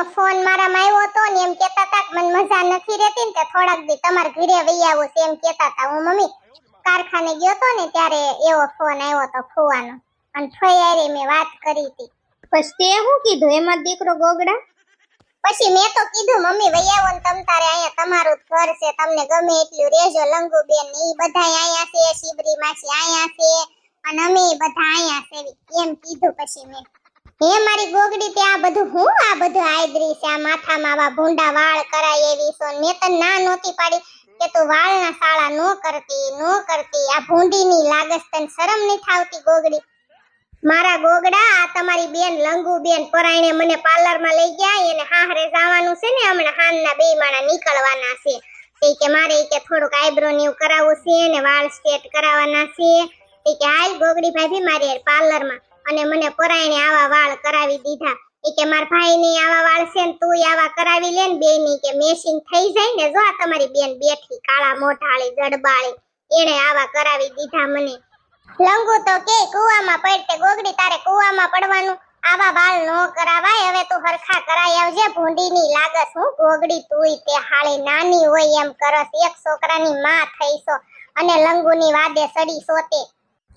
નો phone મારામાં આવ્યો હતો ને એમ કેતા હતા કે મને મજા નથી રહેતી ને તે થોડાક દી તમારા ઘરે વઈ આવો છે એમ કેતા હતા. હું મમ્મી કારખાને ગયો હતો ને ત્યારે એવો ફોન આવ્યો હતો ફુવાનો. અને ફૈયારે મેં વાત કરી હતી. પછી તે શું કીધું? એમાં દીકરો ગોગડા? પછી મેં તો કીધું મમ્મી વઈ આવો ને તમ તારે અહીંયા તમારું જ ઘર છે તમને ગમે એટલું રેજો લંગુબેન ને એ બધા અહીંયા છે શિબરી માસી અહીંયા છે અને અમે બધા અહીંયા છે. એમ કીધું પછી મેં. હે મારી ગોગડી, તે આ બધું હું આ બધું આયદરી છે? આ માથામાં આવા ભૂંડા વાળ કરાય એવી છો? મેં તો ના નોતી પાડી કે તું વાળના સાળા નો કરતી નો કરતી. આ ભૂંડીની લાગસ તને શરમ નહીં થાવતી ગોગડી? મારા ગોગડા, આ તમારી બેન લંગુ બેન પરાયણે મને પાર્લરમાં લઈ ગયા, એને હાહરે જવાનું છે ને, હમણાં હાનના બે માણા નીકળવાના છે. તે કે મારે કે થોડુંક આઈબ્રો ને કરાવવું છે ને, વાળ સ્ટેટ કરાવવાના છે. તે કે હાલ ગોગડી ભાભી, મારી પાર્લરમાં અને મને પરાયણે આવા વાળ કરાવી દીધા. એ કે માર ભાઈ ની આવા વાળ છે ને તું આવા કરાવી લે ને બે ની કે મેચિંગ થઈ જાય ને જો તમારી બેન બેઠી કાળા મોઢાળી, જડબાળી એને આવા કરાવી દીધા મને. લંગુ તો કે કુવામાં પડતે ગોગડી, તારે કુવામાં પડવાનું? આવા વાળ નો કરાવાય, હવે તું હરખા કરાઈ આવજે, ભૂંડીની લાગસ. હું ગોગડી તુંય તે હાળી નાની હોય એમ કરસ. એક છોકરાની માં થઈશો અને લંગુની વાદે સડી સોતે.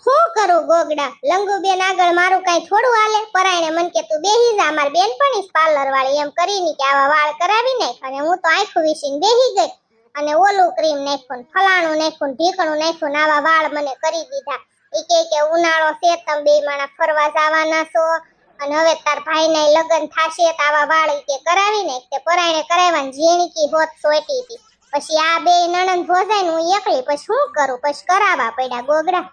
શું કરું ગોગડા? લંગુ બેન આગળ મારું કઈ થોડું હાલે? પરાયણે મન કે, તું બેહી જા, માર બેન પણ પાર્લર વાળી એમ કરીને કે આવા વાળ કરાવી નાખ અને હું તો આંખું વીસીને બેહી ગઈ. અને ઓલું ક્રીમ નાખ્યું ફલાણું નાખ્યું ઢીકણું નાખ્યું આવા વાળ મને કરી દીધા. એ કે કે, ઉનાળો છે, તમે બે માણા ફરવા જવાના છો. અને હવે તાર ભાઈના લગ્ન થાશે તો આવા વાળ કે કરાવી નાખ. તે પરાયણે કરાવવાની ઝીણકી હોત સોટી હતી પછી આ બે નણંદ ભોજાય હું એકલી, પછી શું કરું? પછી કરાવવા પડ્યા ગોગડા.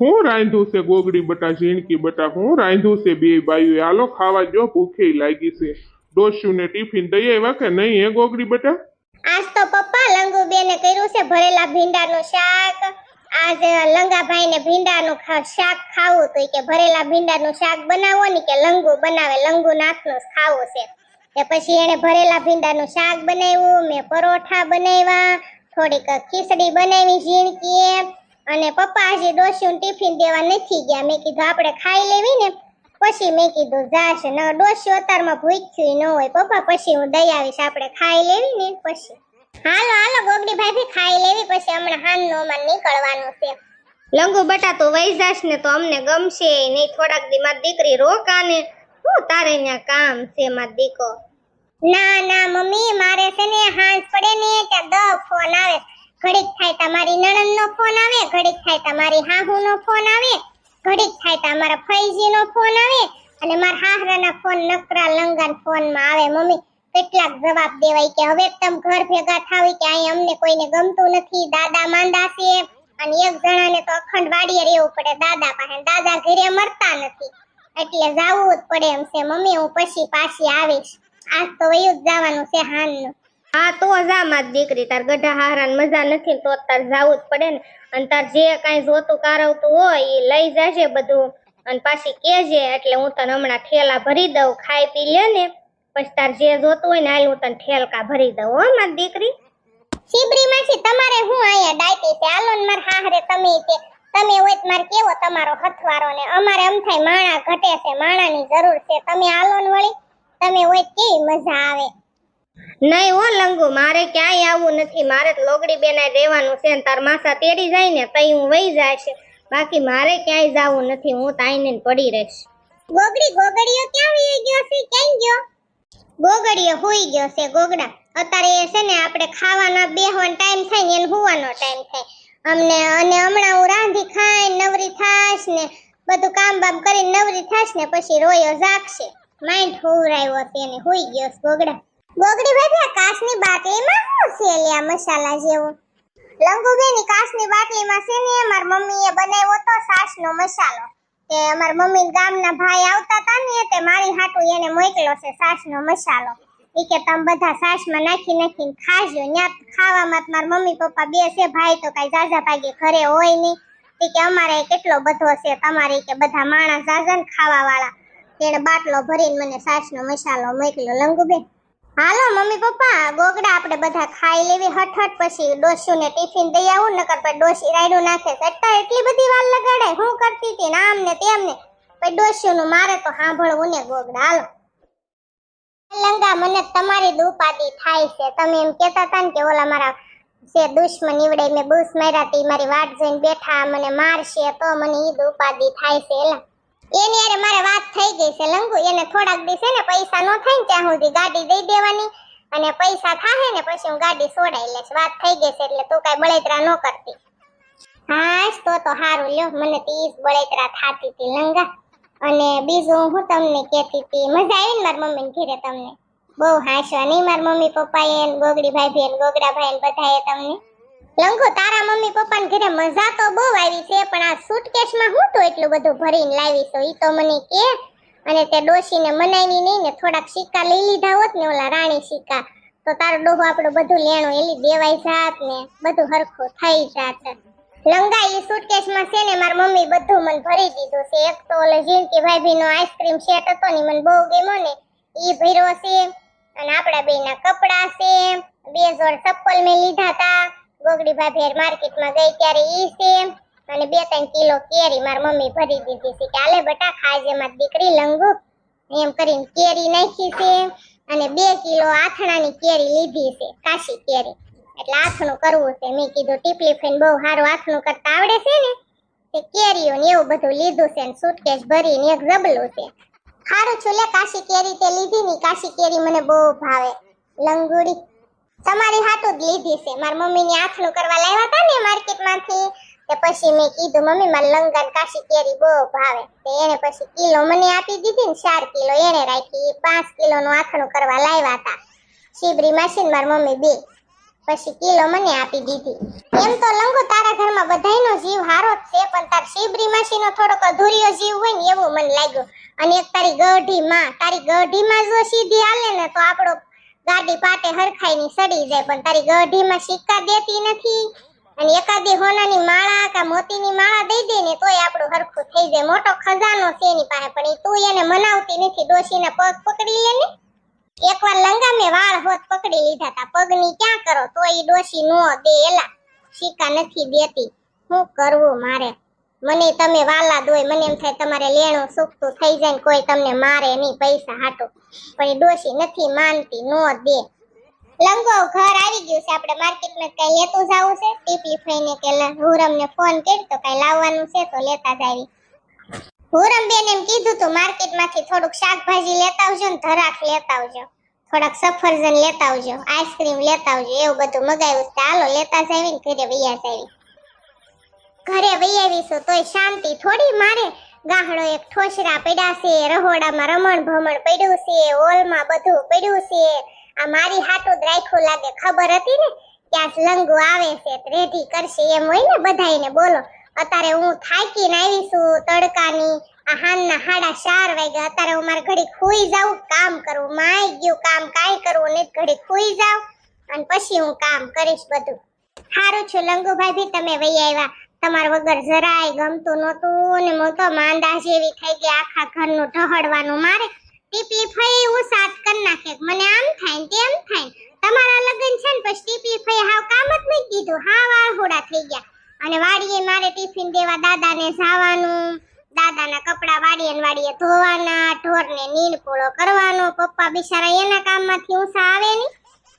હું રાંધું છે ગોગડી બટા, ઝીણકી બટા, હું રાંધું છે બે બાયું હાલો, ખાવા જો ભૂખે લાગી છે. ડોસ્યું ને ટિફિન દઈ આવ્યા કે નહીં, હે ગોગડી બટા? આજ તો પપ્પા લંગુ બેને કર્યું છે ભરેલા ભીંડાનું શાક. આજ લંગાભાઈ ને ભીંડાનું શાક ખાવું તો કે ભરેલા ભીંડાનું શાક બનાવો ને કે લંગુ બનાવે. લંગુ નાથનું ખાવું છે. તે પછી એને ભરેલા ભીંડાનું શાક બનાવ્યું, મેં પરોઠા બનાવ્યા, થોડીક ખીચડી બનાવી ઝીણકી અને પપ્પા આજે ડોસ્યું ટિફિન દેવા નથી ગયા. મેં કીધું આપણે ખાઈ લેવી ને, પછી મેં કીધું જાશે. ન ડોસ્યું અત્યારમાં ભૂખ્યું ન હોય. પપ્પા, પછી હું દઈ આવીશ. આપણે ખાઈ લેવી ને, પછી. હાલો હાલો, ગોગડી ભાભી, ખાઈ લેવી, પછી હમણાં હાનનો માં નીકળવાનું છે. લંગુ બટા તું વહી જાશ ને તો અમને ગમશે નહીં. થોડાક દી મારી દીકરી રોકાને. હું, તારે ત્યાં કામ છે માર દીકો. ના ના, મમ્મી, મારે છે ને હાંસ પડે ને ત્યાં દ ફોન આવે ઘડીક થાય તમારી નણંદ નો ફોન આવે ઘડીક થાય તમારી હાહુ નો ફોન આવે ઘડીક થાય તમારા ફૈજી નો ફોન આવે અને મારા હાહરાના ફોન નકરા લંગન ફોનમાં આવે મમ્મી કેટલાક દેવાય કે હવે તમે ઘર ભેગા થાવી કે અહીં અમને કોઈને ગમતું નથી. દાદા માંદા છે અને એક જણાને તો અખંડ વાડીએ રહેવું પડે દાદા પાસે. દાદા ઘરે મરતા નથી. એટલે જાવું જ પડે એમ છે. મમ્મી, હું પછી પાછી આવીશ. આજ તો વયું જ જવાનું છે હાનનું. હા, તો જા મારી દીકરી તાર ગઢા હારા મજા નથી તો તાર જાવું જ પડે ને. અને તાર જે કાંઈ જોતું કારવતું હોય એ લઈ જશે બધું. અને પાછી કેજે એટલે હું તને હમણાં ઠેલા ભરી દઉં, ખાઈ પી લે ને. પછી તાર જે જોતું હોય ને હાલ હું તને ઠેલકા ભરી દઉં હો મારી દીકરી. શિબરી માંથી તમારે હું અહીંયા ડાયટી છે? હાલો ને માર હાહરે તમે તે તમે હોય તો મારે કેવો તમારો હથવારો ને? અમારે એમ થાય માણા ઘટે છે માણાની જરૂર છે. તમે હાલો ને વળી તમે હોય કેવી મજા આવે? નહીં હો લંગુ મારે ક્યાંય આવવું નથી. મારે તો લોગડી બેના રહેવાનું છે ને તાર માસા તેડી જાય ને તઈ હું વહી જાય છે. બાકી મારે ક્યાંય જવું નથી હું તો આઈને પડી રહીશ. ગોગડી ગોગડીઓ ક્યાં વહી ગયો છે? ક્યાં ગયો? ગોગડીઓ હોઈ ગયો છે ગોગડા. અત્યારે એ છે ને આપણે ખાવાના બેહવાનો ટાઈમ થાય ને એને હુવાનો ટાઈમ થાય. અમને અને હમણાં હું રાંધી ખાઈને નવરી થાશ ને બધું કામ બામ કરીને નવરી થાશ ને પછી રોયો જાગશે. માઇન્ડ હોવરાયો છે એને. હોઈ ગયો છે ગોગડા. ગોગડી ભાઈ આ કાચની બાટલીમાં શું છે લ્યા મસાલા જેવો? લંગુબેની કાચની બાટલીમાં છે ને, મારી મમ્મીએ બનાવ્યો તો સાસનો મસાલો. કે અમારા મમ્મી ગામના ભાઈ આવતા હતા ને તે મારી હાટુ એને મોકલ્યો છે સાસનો મસાલો. ઈ કે તમે બધા સાસમાં નાખી નાખીને ખાજો ત્યાં ખાવામાં મારા મમ્મી પપ્પા બે છે, ભાઈ તો કઈ ઝાઝા ભાગે ઘરે હોય નહીં. કે અમારે કેટલો બધો છે, તમારે કે બધા માણસ જાજા ને ખાવા વાળા તેણે બાટલો ભરીને મને સાસનો મસાલો મોકલ્યો. લંગુબેન? હાલો, મમ્મી પપ્પા, ગોગડા આપણે બધા ખાઈ લેવી હઠ પછી. ડોસ્યું ને ટિફિન દઈ આવું, નકર પછી ડોસી રાયડું નાખે. સટ્ટા એટલી બધી વાર લગાડે. હું કરતી હતી ને આમ ને તેમ ને પછી ડોસ્યું નું મારે તો સાંભળવું ને ગોગડા. હાલો. લંગા મને તમારી દુપાદી થાય છે. તમે એમ કેતા હતા ને કે ઓલા મારા જે દુશ્મન નીવડે, મેં બૂસ માર્યા તી, મારી વાટ જોઈને બેઠા, મને મારશે તો મને ઈ દુપાદી થાય છે. એલા એની અરે મારે વાત થઈ ગઈ છે લંગુ, એને થોડાક દિવસે ને પૈસા નો થાય ને ત્યાં સુધી ગાડી દઈ દેવાની અને પૈસા થાય ને પછી હું ગાડી છોડાઈ લઈશ. વાત થઈ ગઈ છે એટલે તું કાંઈ બળેતરા ન કરતી. હા તો તો સારું લ્યો, મને તો બળેતરા થાતી હતી લંગા. અને બીજું હું તમને કહેતી હતી મજા આવી ને મારા મમ્મીને ઘેરે તમને? બહુ હાંસવા નહીં મારા મમ્મી પપ્પાએ ગોગડી ભાઈ બેન ગોગડા ભાઈ બધાએ તમને લંગો તારા મમ્મી પપ્પાને ઘરે મજા તો બહુ આવી છે, પણ આ સુટકેસમાં હું તો એટલું બધું ભરીને લાવી છું, ઈ તો મને કે અને તે ડોશીને મનાવી નહીં ને થોડાક સિક્કા લઈ લીધા હોત ને ઓલા રાણી સિક્કા, તો તારો ડોહો આપણું બધું લેણું, એલી દેવાઈ જાત ને બધું હરખું થઈ જાત. લંગા ઈ સુટકેસમાં છે ને મારી મમ્મી બધું મને ભરી દીધું છે, એક તો ઓલે જીનકી ભાભીનો આઈસ્ક્રીમ સેટ હતો ને મને બહુ ગમ્યો ને, ઈ ભર્યો છે. અને આપણા બેના કપડા છે, બે જોડ ચપ્પલ મેં લીધા તા ગોગડી ભાભી માર્કેટમાં ગઈ ત્યારે ઈ સેમ અને બે ત્રણ કિલો કેરી મારી મમ્મી ભરી દીધી છે કે આલે બટા ખાજે મારી દીકરી લંગુ. એમ કરીને કેરી નાખી છે અને બે કિલો આથણાની કેરી લીધી છે, કાશી કેરી. એટલે આથણું કરવું છે. મેં કીધું ટીપલી ફેન બહુ સારું આથણું કરતા આવડે છે ને? તે કેરીઓ ને એવું બધું લીધું છે ને સુટકેસ ભરીને એક જબલું છે. સારું છું લે કાશી કેરી તે લીધી ની, કાશી કેરી મને બહુ ભાવે. લંગુડી. તમારી હાટું જ લીધી છે. મારી મમ્મીની આથણું કરવા લાવ્યા હતા ને માર્કેટમાંથી. તે પછી મેં કીધું, મમ્મી, મારે લંગન, કાશી, કેરી બહુ ભાવે. તે એને પછી કિલો મને આપી દીધી ને ચાર કિલો એને રાખી. પાંચ કિલો નું આથણું કરવા લાવ્યા હતા શીબરી માસી મારી મમ્મી બે. પછી કિલો મને આપી દીધી. એમ તો લંગો તારા ઘરમાં બધાયનો જીવ હારો જ છે, પણ તાર શીબરી માસીનો થોડોક અધૂરિયો જીવ હોય ને એવું મને લાગ્યું. અને એક તારી ગઢી માં તારી ગઢી માં જો સીધી હાલે ને તો આપણો ગાડી પાટે હરખાઈ ની સડી જાય, પણ તારી ગઢીમાં સિક્કા દેતી નથી. અને એકાદી હોનાની માળા કે મોતીની માળા દઈ દે ને તોય આપણું હરખું થઈ જાય. મોટો ખજાનો છે એની પાસે, પણ તું એને મનાવતી નથી. ડોશીના પગ પકડી લે ને. એકવાર લંગા મેં વાળ હોત પકડી લીધા તા. પગની ક્યાં કરો? તો એ ડોશી નો દે એલા. સિક્કા નથી દેતી. શું કરવું મારે? મને તમે વાલા દોય મને એમ થાય તમારે લેણું સુખતું થઈ જાય કોઈ તમને મારે નહીં પૈસા હાટો. પણ એ ડોશી નથી માનતી, નો દે. લંગો ઘર આવી ગયું છે, આપણે માર્કેટમાં કઈ લેતું જવું છે? ટીપલી ફઈને કે હુરમને ફોન કર્યો તો કઈ લાવવાનું છે તો લેતા જાવી હુરમ બેન એમ કીધું તું, માર્કેટમાંથી થોડુંક શાકભાજી લેતા આવજો ને ધરાક લેતા આવજો. થોડાક સફરજન લેતા આવજો, આઈસ્ક્રીમ લેતા આવજો, એવું બધું મગાવ્યું છે. હાલો, લેતા જાવી ને ઘરે વૈયા જ આવી. ઘરે વહી આવીશું તોય શાંતિ. થોડી મારે ગાહડો એક ઠોસરા પડ્યા છે, રહોડામાં રમણ ભમણ પડ્યું છે હોલમાં બધું પડ્યું છે. આ મારી હાટું જ રાખ્યું લાગે, ખબર હતી ને? ક્યાં લંગુ આવે છે રેડી કરશે એમ હોય ને બધાયને, બોલો. અત્યારે હું થાકીને આવી છું તડકાની. આ હાનના હાડા ચાર વાગ્યા, અત્યારે હું મારે ઘડી ખુઈ જાઉં, કામ કરવું માય ગયું કામ, કાંઈ કરવું નહીં ઘડી ખોઈ જાઉં, અને પછી હું કામ કરીશ બધું. સારું છું લંગુભાઈ તમે વહી આવ્યા. તમાર વગર જરાય ગમતું નહોતું ને હું તો માંદા જેવી થઈ ગઈ આખા ઘરનું ઢહડવાનું મારે ટીપી ફઈ હું સાત કરી નાખે. મને આમ થાય ને તેમ થાય તમારા લગ્ન છે ને, પછી ટીપી ફઈ હાવ કામ જ નહીં કીધું. હાવ આહોડા થઈ ગયા. અને વાડીએ મારે ટિફિન દેવા દાદાને જવાનું, દાદાના કપડા વાડીએ ને વાડીએ ધોવાના, ઢોરને નીણ પૂળો કરવાનો. પપ્પા બિચારા એના કામમાંથી ઊંસા આવે નહીં.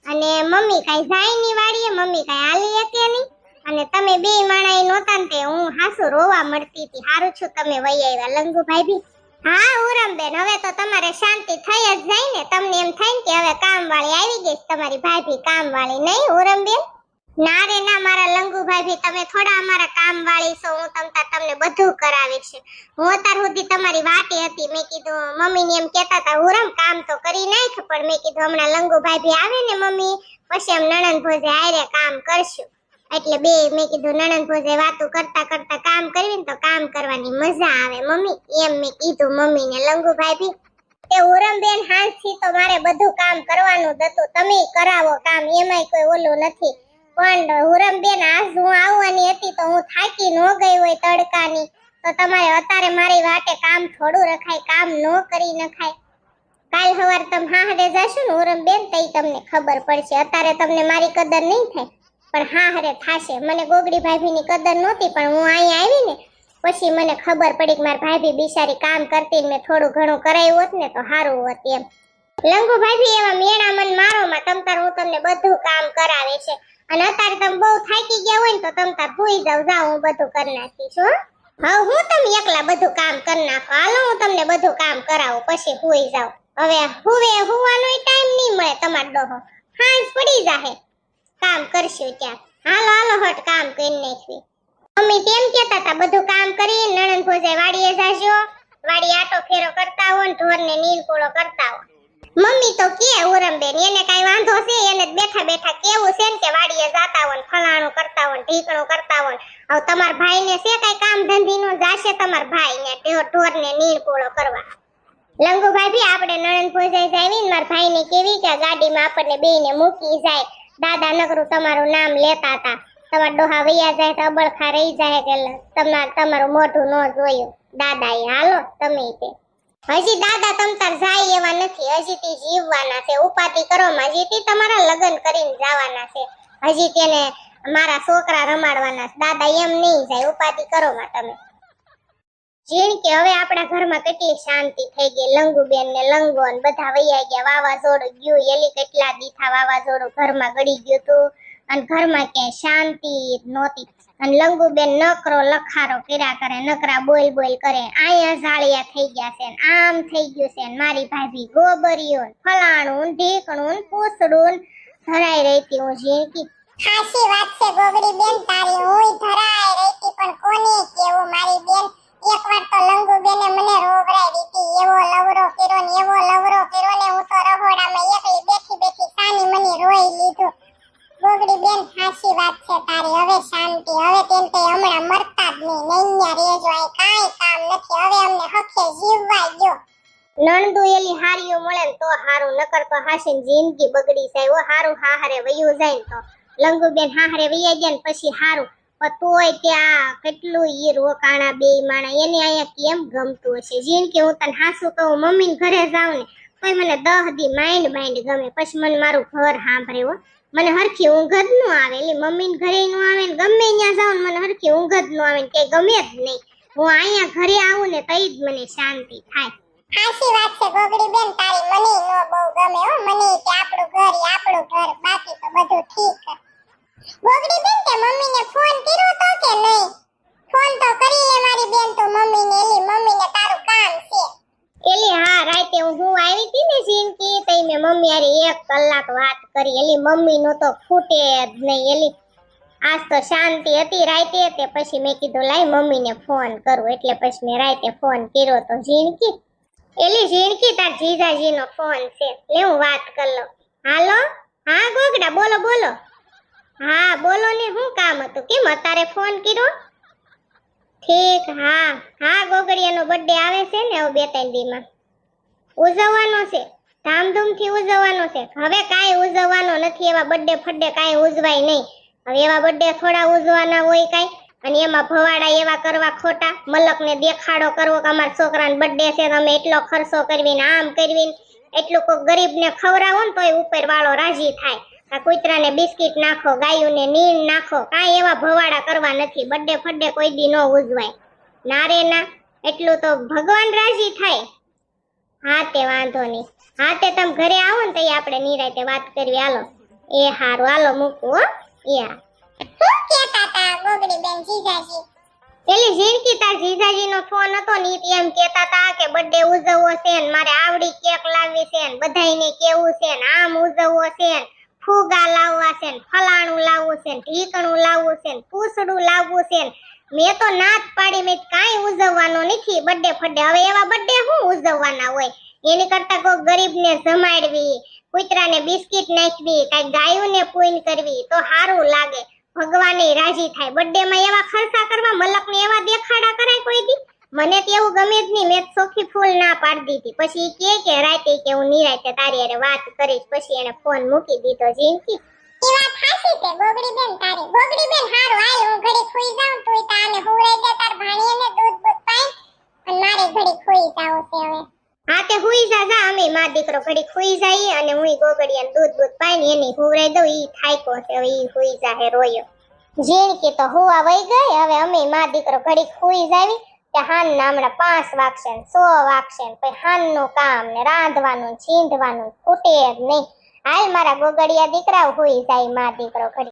અને મમ્મી કાંઈ જાય નહીં વાડીએ, મમ્મી કાંઈ હાલી શકે નહીં. અને તમે બે માણા નહોતા ને તે હું હાસુ રોવા મળતી હતી. હારું છું તમે વહી આવ્યા. લંગુભાઈ બી હા, ઉરમબેન, હવે તો તમારે શાંતિ થઈ જ જાય ને. તમને એમ થાય કે હવે કામવાળી આવી ગઈ તમારી ભાભી. કામવાળી નહીં, ઉરમબેન? ના રે, ના, મારા લંગુભાઈ ભી તમે થોડા અમારા કામવાળી છો. હું તમતા તમને બધું કરાવીશ. હું અત્યાર સુધી તમારી વાટી હતી. મેં કીધું, મમ્મીને એમ કહેતા હતા, ઉરમ, કામ તો કરી નાખ. પણ મેં કીધું, હમણાં લંગુભાઈ ભી આવે ને મમ્મી, પછી એમ નણંદ ભોજે આયરે કામ કરશું. એટલે બે મેં કીધું, નણંદ પોતે વાતો કરતા કરતા કામ કરવી ને તો કામ કરવાની મજા આવે મમ્મી. એમ મેં કીધું મમ્મીને લંગુભાઈ બી તે ઉરમબેન હાંસથી તો મારે બધું કામ કરવાનું હતું. તમે કરાવો કામ, એમાંય કોઈ ઓલું નથી. પણ હુરમબેન આજ હું આવવાની હતી તો હું થાકી ન ગઈ હોય તડકાની. તો તમારે અત્યારે મારી વાટે કામ થોડું રખાય, કામ ન કરી નખાય. કાલ સવાર તમે હાહરે જશો ને ઉરમબેન તઈ તમને ખબર પડશે. અત્યારે તમને મારી કદર નહીં થાય. પણ હા હરે થાશે. મને ગોગડી ભાભીની કદર નહોતી, પણ હું અહીંયા આવી ને પછી મને ખબર પડી કે મારી ભાભી બિચારી કામ કરતી મેં થોડું ઘણું કરાયું હોત ને તો સારું હોત એમ. લંગુ ભાભી એવા મેણા મન મારો માં તમ તાર હું તમને બધું કામ કરાવે છે. અને અત્યારે તમે બહુ થાકી ગયા હોય ને તો તમતાર ભૂઈ જાવ જાવ હું બધું કરી નાખીશ, હું. હવે હું તમે એકલા બધું કામ કરી નાખો. હાલો, હું તમને બધું કામ કરાવું, પછી ભૂઈ જાવ હવે હુવે હુવાનો ટાઈમ નહીં મળે તમારો ડોહો. હાંસ પડી જાહે. કામ કરશું ત્યાં. હાલો હાલો, હટ, કામ કરી નાખવી. મમ્મી તેમ કેતા હતા, બધું કામ કરી, નણંદ ભોજાઈ વાડીએ જાજો. વાડી આટો ફેરો કરતા હો ને ઢોરને નીલ કરતા હો મમ્મી તો કે, ઉરમબેન, એને કાઈ વાંધો છે? એને બેઠા બેઠા કેવું છે ને કે વાડીએ જાતા હો ને ફલાણું કરતા હો ને ઢીકણું કરતા હોય હવે તમાર ભાઈને છે કાઈ કામ ધંધીનું જાશે તમાર ભાઈ ને ઢોરને નીલ કોળો કરવા. લંગુભાઈ ભી આપણે નણંદ ભોજાઈ જાવી ને મારા ભાઈને કેવી કે ગાડીમાં આપણને બેયને મૂકી જાય. દાદા નગરું તમારું નામ લેતા હતા. તમારા ડોહા વૈયા જાય તો અબળખા રહી જાય કે તમારે તમાર મોઢું ન જોયું. દાદા એ હાલો, તમે તે. હજી દાદા તમ તાર જાય એવા નથી. હજી તે જીવવાના છે. ઉપાધિ કરો હજી તે તમારા લગ્ન કરીને જવાના છે. હજી તેને મારા છોકરા રમાડવાના દાદા એમ નહીં જાય. ઉપાધિ કરો માં તમે. જીણ કે હવે આપણા ઘરમાં કેટલી શાંતિ થઈ ગઈ. લંગુબેન ને લંગો બધા વૈયા ગયા. વાવાઝોડું ગયું એલી કેટલા દીઠા વાવાઝોડું ઘરમાં ગળી ગયું હતું. અને ઘરમાં ક્યાંય શાંતિ નહોતી. અને લંગુબેન નકરો લખારો કર્યા કરે, નકરા બોલ બોલ કરે. આયા ઝાળિયા થઈ ગયા છે આમ થઈ ગયું છે મારી ભાભી ગોબરિયું ફલાણું ઢીકણું ને ધરાઈ રહેતી હું ઝીણકી સાચી વાત છે ગોગડી બેન તારી હું ધરાય રહેતી પણ કોને કેવું મારી બેન એકવાર તો લંગુ બેને મને રોવરાઈ દીધી, એવો લવરો કર્યો ને એવો લવરો કર્યો ને હું તો રહોડામાં એકલી બેઠી બેઠી સાની મને રોઈ લીધું. ગોગડી બેન સાચી વાત છે તારી, હવે શાંતિ, હવે તેમ તે હમણાં મરતા જ નહીં નૈયા રેજો અહીં કાંઈ કામ નથી, હવે અમને હખે જીવવા ગયો નણદુ એલી હારીઓ મળે ને તો હારું, નકર તો હાસીન જિંદગી બગડી જાય ઓ હારું હાહરે વયું જાય તો. લંગુબેન હાહરે વૈયા ગયા ને પછી હારું. પણ તોય ત્યાં કેટલું ઈ રોકાણા બે માણા, એને અહીંયા કેમ ગમતું હશે? જિંદગી હું તને હાસું કહું મમ્મી ઘરે જાઉં ને, તોય મને દહ દી માઇન્ડ માઇન્ડ ગમે. પછી મને મારું ઘર સાંભળે હો. મને હરખી ઊંઘ જ ન આવે. એટલે મમ્મી ઘરે નું આવે ને ગમે ત્યાં જાઉં મને હરખી ઊંઘ જ ન આવે ને કે ગમે જ નહીં. હું અહીંયા ઘરે આવું ને તઈ જ મને શાંતિ થાય. હાસી વાત છે ગોગડી બેન, તારી મને નો બહુ ગમે હો. મને કે આપણું ઘર આપણું ઘર, બાકી તો બધું ઠીક. ગોગડી બેન તે મમ્મીને ફોન કર્યો તો કે નહીં? ફોન તો કરી લે મારી બેન તો મમ્મીને. એલી, મમ્મીને તારું કામ છે. એલી, હા, રાતે હું આવી હતી ને જિંદગી તઈ મે મમ્મી હારી એક કલાક વાત કરી. એલી, મમ્મી નો તો ફૂટે જ નહીં. એલી, આજ તો શાંતિ હતી રાતે તે પછી મેં કીધું, લાય મમ્મીને ફોન કરું. એટલે પછી મેં રાતે ફોન કર્યો તો જીનકી એલી, ઝીણકી, તાર જીજાજીનો ફોન છે. લે, હું વાત કર લઉં. હાલો? હા, ગોગડા, બોલો બોલો. હા, બોલો ને, શું કામ હતું? કેમ અત્યારે ફોન કર્યો? ઠીક, હા હા, ગોગડિયાનો બર્થડે આવે છે ને હવે બે ત્રણ દીમાં. ઉજવવાનો છે, ધામધૂમથી ઉજવવાનો છે. હવે કાંઈ ઉજવવાનો નથી, એવા બર્થડે ફર્થડે કાંઈ ઉજવાય નહીં. હવે એવા બર્થડે થોડા ઉજવાના હોય કાંઈ, અને એમાં ભવાડા એવા કરવા ખોટા, મલકને દેખાડો કરવો કે અમારા છોકરાને બર્થડે છે તમે એટલો ખર્ચો કરવીને આમ કરવીને એટલું કોઈ ગરીબને ખવડાવો ને તોય ઉપર વાળો રાજી થાય. આ કૂતરાને બિસ્કિટ નાખો ગાયુંને નીણ નાખો કાંઈ એવા ભવાડા કરવા નથી. બડે ફડે કોઈ દી ન ઉજવાય. ના રે ના એટલું તો ભગવાન રાજી થાય. હા તે વાંધો નહીં. હા તે તમે ઘરે આવો ને તઈ આપણે નિરાતે વાત કરવી. હાલો. એ હારું હાલો મૂકું હો. એ હા. શું કહેતા તા ગોગડી બેન જીજાજી? પેલી જીણકી તાર જીજાજીનો ફોન હતો ને એમ કહેતા તા કે બર્થડે ઉજવવો છે ને મારે આવડી કેક લાવવી છે ને બધાયને કેવું છે ને આમ ઉજવવો છે ને ફુગા લાવવા છે ને ફલાણું લાવવું છે ને ઢીકણું લાવવું છે ને પૂસડું લાવવું છે ને મેં તો નાત પાડી, મેં કાંઈ ઉજવવાનો નથી. બર્થડે ફડે હવે એવા બર્થડે હું ઉજવવાના હોય? એની કરતા કોઈ ગરીબને જમાડવી, કૂતરાને બિસ્કિટ નાખવી કાંઈ ગાયોને પૂન કરવી તો સારું લાગે. ભગવાને રાજી થાય. બર્થડેમાં એવા ખર્ચા કરવા, મલકને એવા દેખાડા કરાય કોઈ દી? મને તો એવું ગમે જ નહીં. મેં તો ચોખ્ખી ફૂલ ના પાડી દીધી. પછી કે કે રાતે કે હું નિરાતે તારી અરે વાત કરીશ. પછી એને ફોન મૂકી દીધો જિંદગી એ વાત હાચી છે ગોગડી બેન તારી. ગોગડી બેન હારું આય હું ઘડી ખુઈ જાઉં તુંય તાને હુવરાઈ દે તાર ભાણીએને દૂધ બૂધ પાઈ અને મારે ઘડી ખોઈ જાવું છે હવે. હા તે હુઈ જા જા અમે માં દીકરો ઘડી ખોઈ જાય અને હું ગોગડિયાને દૂધ બૂધ પાઈ એની હુવરાઈ દઉં ઈ થાયકો છે. હવે ઈ હુઈ જાહે રોયો. કે તો હુવા વઈ ગઈ હવે અમે માં દીકરો ઘડી ખુઈ જાવી. કે હાનના હમણાં પાંચ વાગશે સો વાગશે ને પછી હાનનું કામ ને રાંધવાનું, છીંધવાનું ખૂટે જ નહીં. હાલ મારા ગોગડિયા દીકરા હોય જાય, મા દીકરો ઘડી